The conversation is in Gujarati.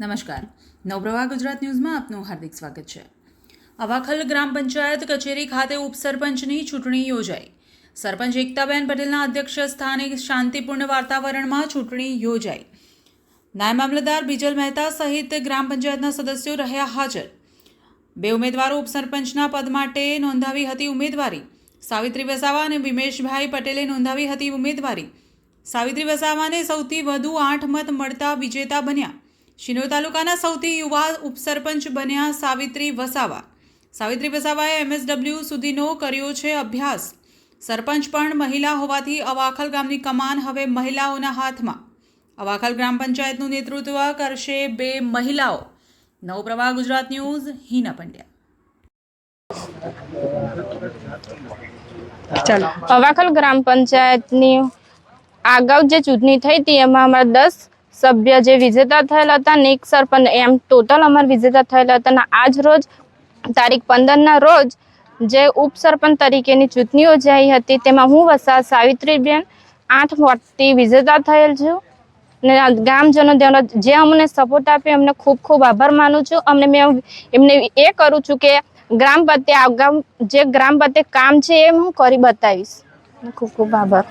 નમસ્કાર. નવપ્રવાહ ગુજરાત ન્યૂઝમાં આપનું હાર્દિક સ્વાગત છે. અવાખલ ગ્રામ પંચાયત કચેરી ખાતે ઉપસરપંચની ચૂંટણી યોજાઈ. સરપંચ એકતાબેન પટેલના અધ્યક્ષ સ્થાને શાંતિપૂર્ણ વાતાવરણમાં ચૂંટણી યોજાઈ. નાયબ મામલતદાર બિજલ મહેતા સહિત ગ્રામ પંચાયતના સદસ્યો રહ્યા હાજર. બે ઉમેદવારો ઉપસરપંચના પદ માટે નોંધાવી હતી ઉમેદવારી. સાવિત્રી વસાવા અને વિમેશભાઈ પટેલે નોંધાવી હતી ઉમેદવારી. સાવિત્રી વસાવાને સૌથી વધુ આઠ મત મળતા વિજેતા બન્યા. શિનોર તાલુકાના સૌથી યુવા ઉપસરપંચ બન્યા સાવિત્રી વસાવા. સાવિત્રી વસાવાએ એમએસડબલ્યુ સુધીનો કર્યો છે અભ્યાસ. સરપંચ પણ મહિલા હોવાથી અવાખલ ગામની કમાન હવે મહિલાઓના હાથમાં. અવાખલ ગ્રામ પંચાયતનું નેતૃત્વ કરશે બે મહિલાઓ. નવપ્રવાહ ગુજરાત ન્યૂઝ, હિના પંડ્યા. ચાલો, અવાખલ ગ્રામ પંચાયતની અગાઉ જે ચૂંટણી થઈ હતી, એમાં અમારા દસ સભ્ય જે વિજેતા થયેલા હતા, નિક સરપંચ, એમ ટોટલ અમારે વિજેતા થયેલા હતા. આજ રોજ, તારીખ પંદરના રોજ, જે ઉપસરપંચ તરીકેની ચૂંટણી યોજાઈ હતી, તેમાં હું વસા સાવિત્રીબેન આઠ વોટથી વિજેતા થયેલ છું. ને ગામજનો દેવનો જે અમને સપોર્ટ આપ્યો, એમને ખૂબ ખૂબ આભાર માનું છું. અમને મેં એમને એ કરું છું કે ગ્રામ આ જે ગ્રામ પ્રત્યે કામ છે, એ હું કરી બતાવીશ. ખૂબ ખૂબ આભાર.